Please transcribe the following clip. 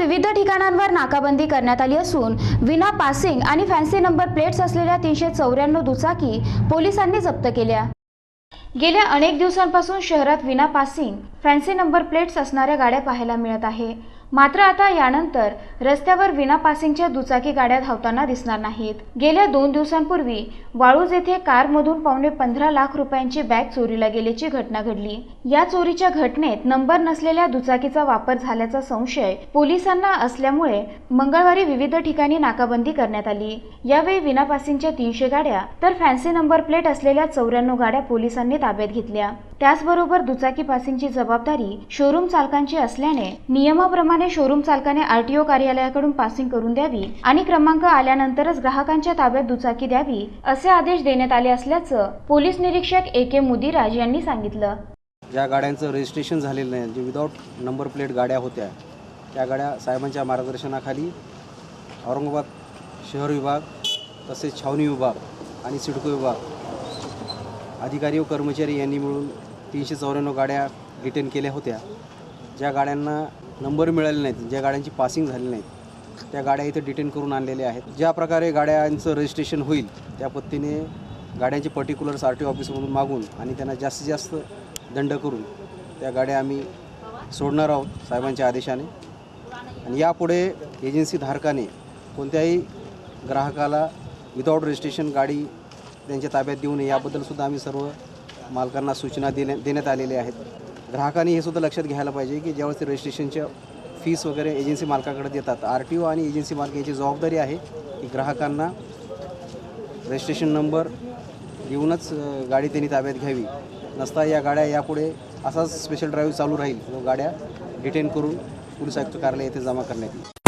विविध ठिकाणांवर नाकाबंदी करण्यात आली असून विना पासिंग आणि फॅन्सी नंबर प्लेट्स असलेल्या तीनशे चौऱ्याण्णव दुचाकी पोलिसांनी जप्त केल्या. गेल्या अनेक दिवसांपासून शहरात विना पासिंग फॅन्सी नंबर प्लेट्स असणाऱ्या गाड्या पाहायला मिळत आहे. मात्र आता यानंतर रस्त्यावर विना पासिंगच्या दुचाकी गाड्या धावताना दिसणार नाहीत. गेल्या दोन दिवसांपूर्वी वाळूज येथे कारमधून पावणे पंधरा लाख रुपयांची बॅग चोरीला गेल्याची घटना घडली. या चोरीच्या घटनेत नंबर नसलेल्या दुचाकीचा वापर झाल्याचा संशय पोलिसांना असल्यामुळे मंगळवारी विविध ठिकाणी नाकाबंदी करण्यात आली. यावेळी विना पासिंगच्या तीनशे गाड्या तर फॅन्सी नंबर प्लेट असलेल्या चौऱ्याण्णव गाड्या पोलिसांनी ताब्यात घेतल्या. त्याचबरोबर दुचाकी पासिंगची जबाबदारी शोरूम चालकांची असल्याने नियमाप्रमाणे शोरूम चालकाने आरटीओ कार्यालयाकडून पासिंग करून द्यावी आणि क्रमांक आल्यानंतरच ग्राहकांच्या ताब्यात दुचाकी द्यावी असे आदेश देण्यात आले असल्याचं पोलीस निरीक्षक ए के मुदिराज यांनी सांगितलं. ज्या गाड्यांचं रजिस्ट्रेशन झालेलं नाही जे विदाऊट नंबर प्लेट गाड्या होत्या त्या गाड्या साहेबांच्या मार्गदर्शनाखाली औरंगाबाद शहर विभाग तसेच छावणी विभाग आणि सिडको विभाग अधिकारी व कर्मचारी यांनी मिळून तीनशे चौऱ्याण्णव गाड्या डिटेन केल्या होत्या. ज्या गाड्यांना नंबर मिळाले नाहीत ज्या गाड्यांची पासिंग झाली नाहीत त्या गाड्या इथे डिटेन करून आणलेल्या आहेत. ज्या प्रकारे गाड्यांचं रजिस्ट्रेशन होईल त्या पद्धतीने गाड्यांचे पर्टिक्युलर्स आर टी ऑफिसमधून मागून आणि त्यांना जास्तीत जास्त दंड करून त्या गाड्या आम्ही सोडणार आहोत साहेबांच्या आदेशाने. आणि यापुढे एजन्सी धारकाने कोणत्याही ग्राहकाला विदाऊट रजिस्ट्रेशन गाडी त्यांच्या ताब्यात देऊ नये याबद्दलसुद्धा आम्ही सर्व मालकांना सूचना देण्या देण्यात आलेल्या आहेत. ग्राहकांनी हे सुद्धा लक्षात घ्यायला पाहिजे की ज्यावेळेस ते रजिस्ट्रेशनच्या फीस वगैरे एजन्सी मालकाकडे देतात आर टी ओ आणि एजन्सी मालक याची जबाबदारी आहे की ग्राहकांना रजिस्ट्रेशन नंबर देऊनच गाडी त्यांनी ताब्यात घ्यावी. नसता या गाड्या यापुढे असाच स्पेशल ड्राईव्ह चालू राहील. व गाड्या डिटेन करून पोलीस आयुक्त कार्यालय येथे जमा करण्यात येईल.